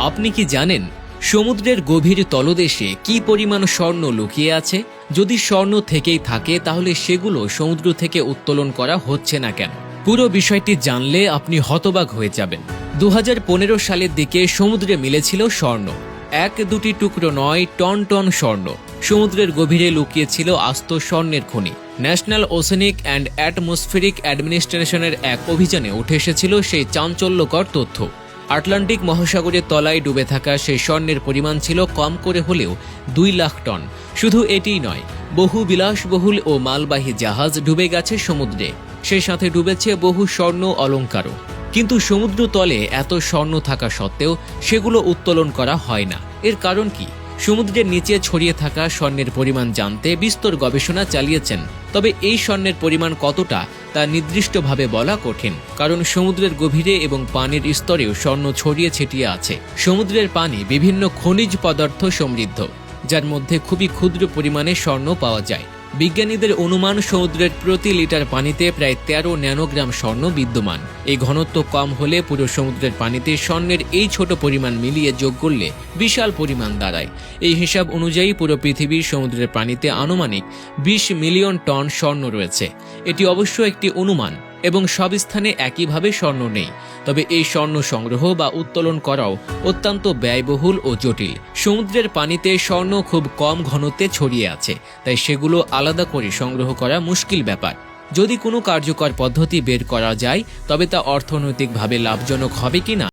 আপনি কি জানেন সমুদ্রের গভীর তলদেশে কি পরিমাণ স্বর্ণ লুকিয়ে আছে? যদি স্বর্ণ থেকেই থাকে, তাহলে সেগুলো সমুদ্র থেকে উত্তোলন করা হচ্ছে না কেন? পুরো বিষয়টি জানলে আপনি হতবাক হয়ে যাবেন। দু হাজার পনেরো সালের দিকে সমুদ্রে মিলেছিল স্বর্ণ। এক দুটি টুকরো নয় টন টন স্বর্ণ। সমুদ্রের গভীরে লুকিয়েছিল আস্ত স্বর্ণের খনি। ন্যাশনাল ওসেনিক অ্যান্ড অ্যাটমসফেরিক অ্যাডমিনিস্ট্রেশনের এক অভিযানে উঠে এসেছিল সেই চাঞ্চল্যকর তথ্য। আটলান্টিক মহাসাগরের তলায় ডুবে থাকা সেই স্বর্ণের পরিমাণ ছিল কম করে হলেও দুই লাখ টন। শুধু এটিই নয়, বহু বিলাসবহুল ও মালবাহী জাহাজ ডুবে গেছে সমুদ্রে। সেই সাথে ডুবেছে বহু স্বর্ণ অলঙ্কারও। কিন্তু সমুদ্র তলে এত স্বর্ণ থাকা সত্ত্বেও সেগুলো উত্তোলন করা হয় না। এর কারণ কি? সমুদ্রের নিচে ছড়িয়ে থাকা স্বর্ণের পরিমাণ জানতে বিস্তর গবেষণা চালিয়েছেন। তবে এই স্বর্ণের পরিমাণ কতটা, তা নির্দিষ্টভাবে বলা কঠিন, কারণ সমুদ্রের গভীরে এবং পানির স্তরেও স্বর্ণ ছড়িয়ে ছিটিয়ে আছে। সমুদ্রের পানি বিভিন্ন খনিজ পদার্থ সমৃদ্ধ, যার মধ্যে খুবই ক্ষুদ্র পরিমাণে স্বর্ণ পাওয়া যায়। বিজ্ঞানীদের অনুমান সমুদ্রের প্রতি লিটার পানিতে প্রায় তেরো ন্যানোগ্রাম স্বর্ণ বিদ্যমান। এই ঘনত্ব কম হলে পুরো সমুদ্রের পানিতে স্বর্ণের এই ছোট পরিমাণ মিলিয়ে যোগ করলে বিশাল পরিমাণ দাঁড়ায়। এই হিসাব অনুযায়ী পুরো পৃথিবীর সমুদ্রের পানিতে আনুমানিক বিশ মিলিয়ন টন স্বর্ণ রয়েছে। এটি অবশ্য একটি অনুমান। এবং সব স্থানে একইভাবে স্বর্ণ নেই। তবে এই স্বর্ণ সংগ্রহ বা উত্তোলন করাও অত্যন্ত ব্যয়বহুল ও জটিল। সমুদ্রের পানিতে স্বর্ণ খুব কম ঘনত্বে ছড়িয়ে আছে, তাই সেগুলো আলাদা করে সংগ্রহ করা মুশকিল ব্যাপার। যদি কোনো কার্যকর পদ্ধতি বের করা যায়, তবে তা অর্থনৈতিকভাবে লাভজনক হবে কিনা?